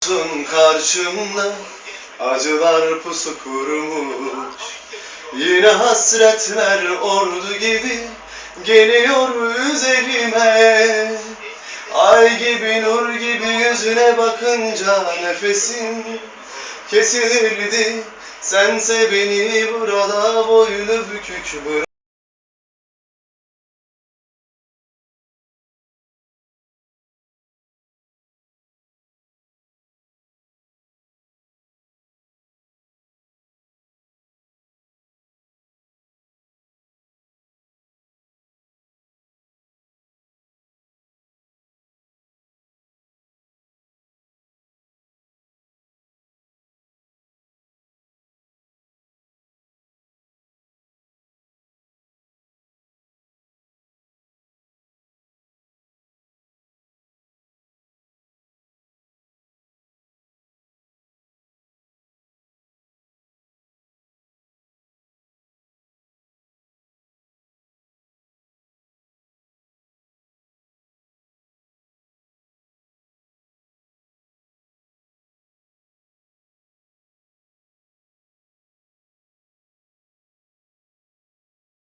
Tun karşımda acılar pusu kurmuş Yine hasretler ordu gibi geliyor üzerime. Ay gibi nur gibi yüzüne bakınca nefesim kesilirdi Sense beni burada boynu bükük bırak